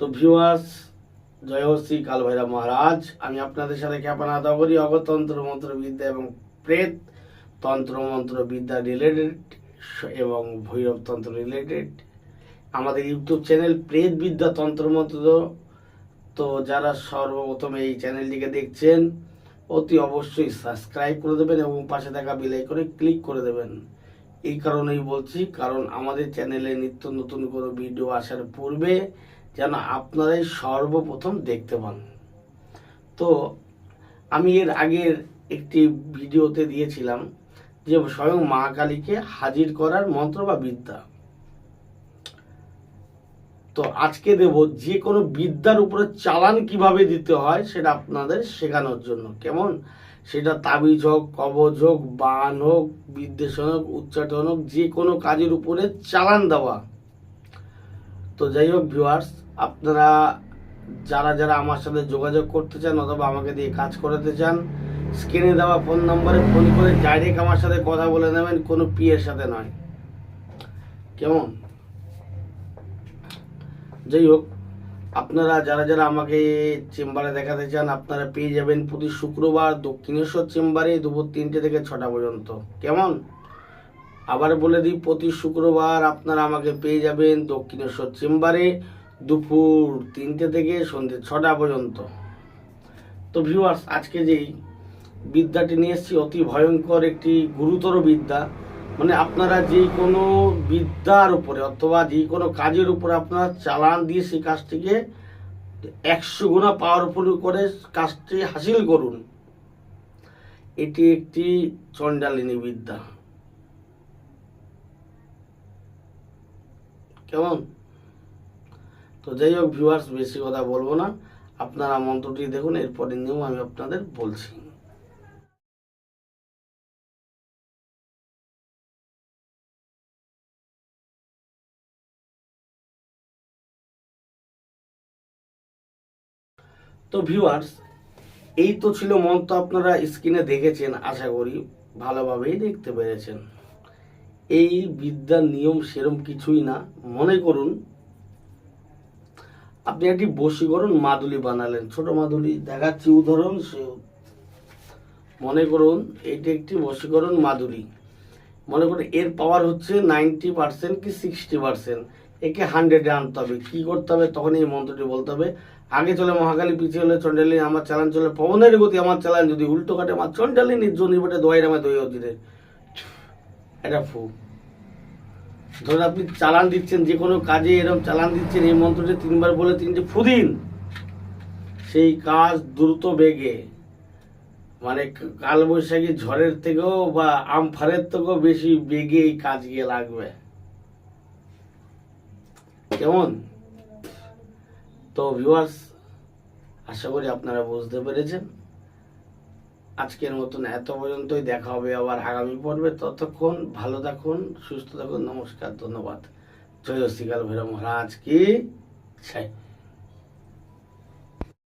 তো ভিউয়ার্স, জয় শ্রী কালভৈরা মহারাজ। আমি আপনাদের সাথে খ্যাপনা আদা করি অগতন্ত্র মন্ত্র বিদ্যা এবং প্রেত তন্ত্র মন্ত্র বিদ্যা রিলেটেড এবং ভৈরব তন্ত্র রিলেটেড আমাদের ইউটিউব চ্যানেল প্রেত বিদ্যা তন্ত্র মন্ত্র তো যারা সর্বপ্রথম এই চ্যানেলটিকে দেখছেন, অতি অবশ্যই সাবস্ক্রাইব করে দেবেন এবং পাশে থাকা বেল আইকনে ক্লিক করে দেবেন। এই কারণেই বলছি, কারণ আমাদের চ্যানেলে নিত্য নতুন কোনো ভিডিও আসার পূর্বে যেন আপনারাই সর্বপ্রথম দেখতে পান। তো আমি এর আগের একটি ভিডিওতে দিয়েছিলাম যে স্বয়ং মা কালীকে হাজির করার মন্ত্র বা বিদ্যা। তো আজকে দেব যে কোনো বিদ্যার উপরে চালান কীভাবে দিতে হয় সেটা আপনাদের শেখানোর জন্য। কেমন? সেটা তাবিজ হোক, কবজ হোক, বান হোক, বিদ্বেষণ হোক, উচ্চাটন হোক, যে কোনো কাজের উপরে চালান দেওয়া। তো যাই হোক ভিউয়ার্স আপনারা যারা যারা আমার সাথে যোগাযোগ করতে চান অথবা আমাকে দিয়ে কাজ করাতে চান স্ক্রিনে দেওয়া ফোন নম্বরে ফোন করে ডাইরেক্ট আমার সাথে কথা বলে নেবেন, কোনো পিয়ের সাথে নয়। কেমন? যাই হোক, আপনারা যারা যারা আমাকে চেম্বারে দেখাতে চান, আপনারা পেয়ে যাবেন প্রতি শুক্রবার দক্ষিণেশ্বর চেম্বারে দুপুর তিনটে থেকে ছটা পর্যন্ত। কেমন? আবার বলে দিই, প্রতি শুক্রবার আপনারা আমাকে পেয়ে যাবেন দক্ষিণেশ্বর চেম্বারে দুপুর তিনটে থেকে সন্ধ্যে ছটা পর্যন্ত। তো ভিউয়ার্স আজকে যেই বিদ্যাটি নিয়ে এসেছি, অতি ভয়ঙ্কর একটি গুরুতর বিদ্যা। মানে আপনারা যে কোনো বিদ্যার উপরে অথবা যে কোনো কাজের উপরে আপনারা চালান দিয়ে সেই কাজটিকে একশো গুণা পাওয়ারফুল করে কাজটি হাসিল করুন। এটি একটি চণ্ডালিনী বিদ্যা। কেমন? তো যাই হোক ভিউয়ার্স বেশি কথা বলব না। আপনারা মন্ত্রটি দেখুন, এরপরে নিয়ম আমি আপনাদের বলছি। তো ভিউয়ার্স এই তো ছিল মন্ত্র, আপনারা স্ক্রিনে দেখেছেন, আশা করি, ভালোভাবেই দেখতে পেরেছেন। এই বিদ্যার নিয়ম সেরম কিছুই না। মনে করুন, আপনি একটি বশীকরণ মাদুলি বানালেন। ছোট মাদুলি দেখাচ্ছি উদাহরণ মনে করুন, এটি একটি বশীকরণ মাদুলি। মনে করুন, এর পাওয়ার হচ্ছে নাইনটি পার্সেন্ট কি সিক্সটি পার্সেন্ট একে হান্ড্রেডে আনতে হবে। কী করতে হবে? তখন এই মন্ত্রটি বলতে হবে, আগে চলে মহাকালী, পিছিয়ে হলে চন্ডালিনী আমার চালান চলে, পবনের গতি আমার চালান, যদি উল্টো কাটে আমার চন্ডালিনীর জন্য বটে দোয়াই রামে দই অধীরে এটা ফু ধরুন আপনি চালান দিচ্ছেন, যে কোনো কাজে এরকম চালান দিচ্ছেন, এই মন্ত্রটি তিনবার বলে তিনটে ফুদিন। সেই কাজ দ্রুত বেগে। মানে কালবৈশাখী ঝড়ের থেকেও বা আমফানের থেকেও বেশি বেগে এই কাজ গিয়ে লাগবে। কেমন? তো ভিউয়ার্স আশা করি আপনারা বুঝতে পেরেছেন। আজকের মতন এত পর্যন্তই দেখা হবে আবার আগামী পর্বে। ততক্ষণ ভালো থাকুন, সুস্থ থাকুন, নমস্কার, ধন্যবাদ। জয় শ্রীকাল ভৈরব মহারাজ, কি? জয়